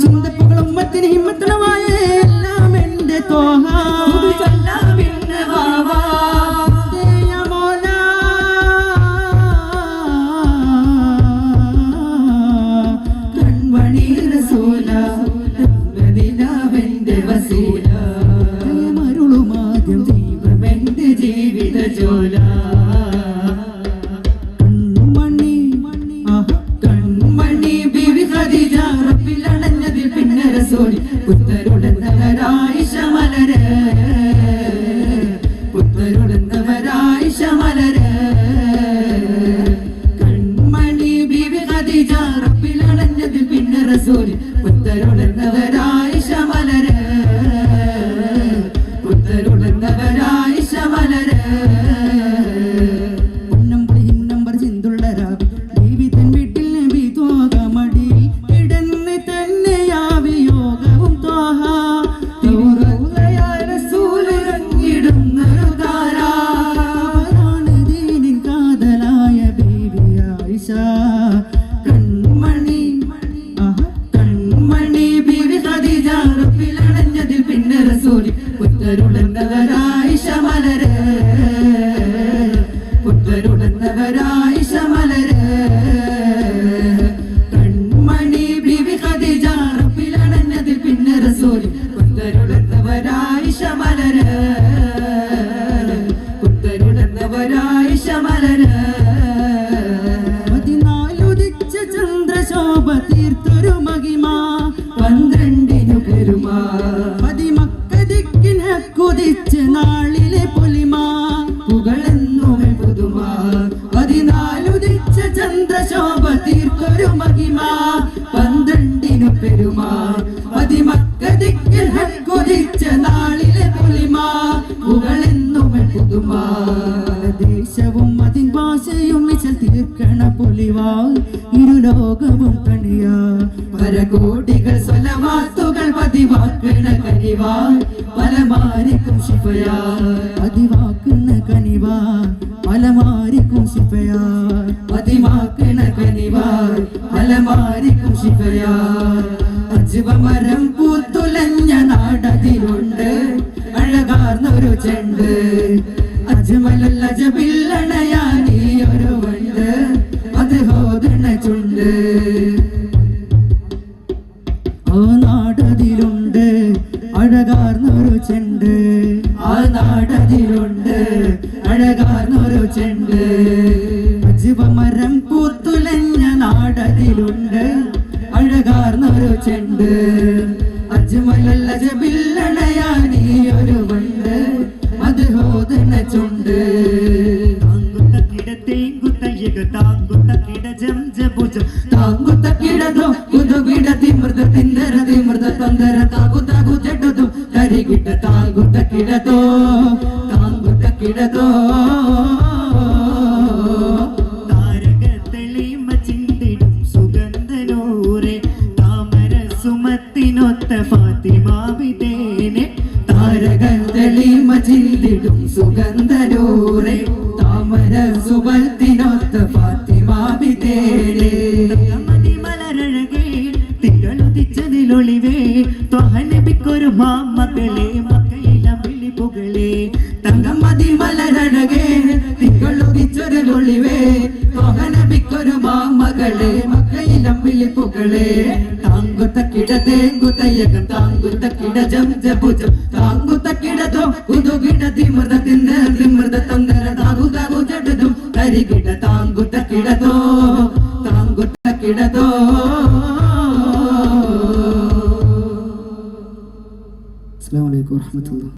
ചിന്തപ്പുകൾ ഉമ്മത്തിന് ഹിമ്മത്തനമായ എല്ലാം എന്റെ തോഹ പിന്നെ വാവാ. കൺമണി റസൂല വസീല പുത്തരുടന്നവരായിഷ മലര് പുത്തരുടന്നവരായിഷ മലര് കൺമണി ബിവി ഖദീജ റബ്ബിൽ അണഞ്ഞതിൽ പിന്നെ റസൂൽ. പുത്തരുടന്നവരായിഷ പുത്തരുടന്നവരായി ശമലര്. പുത്തരുടുന്നവരായി ശമലര്. കൺമണി ബിവി കതിജാറപ്പിലടഞ്ഞതിൽ പിന്നെ റസൂലി പുത്തരുടുന്നവരായി ശമലര്. പുത്തരുടുന്നവരായി ശമലര്. പതിനാലുദിച്ച ചന്ദ്രശോഭ തീർത്തൊരു മഹിമ. ദേശവും അതിൻ ഭാഷയും മിച്ചൽ തീർക്കണ പൊലിവാൾ. ഇരുലോകവും കണിയാ പരകോടികൾ സ്വലവാത്തുകൾ പതിവാക്കണ കനിവാൾ. പലമാരിക്കും ശിഫയാ പതിവാക്കുന്ന കനിവാ. പലമാരിക്കും ശിഫയാ പതിവാക്കണ കനിവാ. പലമാരിക്കും ശിഫയാ അജുവമരം പൂത്തുലഞ്ഞ നാടതിലുണ്ട്. അഴകാർന്നൊരു ചെണ്ട്. അജ്മലല്ല ജബില്ലണയാനീ ഒരു വണ്ട് അത് ഹോദണ ചുണ്ട് ആ നാടതിലുണ്ട് അഴകാർന്നൊരു ചെണ്ട്. ആ നാടതിലുണ്ട് അഴകാർന്നൊരു ചെണ്ട്. അജുവമരം പൂത്തുലഞ്ഞ നാടതിലുണ്ട് അഴകാർന്നൊരു ചെണ്ട്. അജ്മലല്ല ജബില്ലണയാനീ ഒരു വണ്ട്. അത് ഹോദണ താങ്കുത്ത കിടതോ കുതുകിട തിമൃത തിമൃത സുഗന്ധനൂരെ താമര സുമത്തിനൊത്ത ഫാത്തിമാവിതേനെ താരകൾ തെളിമ ചിന്തിടും സുഗന്ധരോറെ താമര സുബത്തിനൊത്ത ഫാത്തിമാവിതേരെ മതി മലരഴകേ തിങ്കളുദിച്ചതിലൊളിവേ ത്വഹനബിക്കൊരു മാമകളെ മക്കയില വിളിപ്പുകളെ തങ്കം മതി മലരഴകേ തിങ്കളുദിച്ചൊരു ഒളിവേ. തോഹനബിക്കൊരു മാമകളെ മക്കയിലം വിളിപ്പുകളെ താങ്കുത്ത കിട തേങ്കുത്തയ്യകം താങ്കുത്ത കിട ജം ജബുജം താങ്കുത്ത കിടതോ കുതുകിട തിമൃത തിന്ന തിമൃത തന്തര താകു താകു ജഡതും കരികിട താങ്കുത്ത കിടതോ താങ്കുത്ത കിടതോ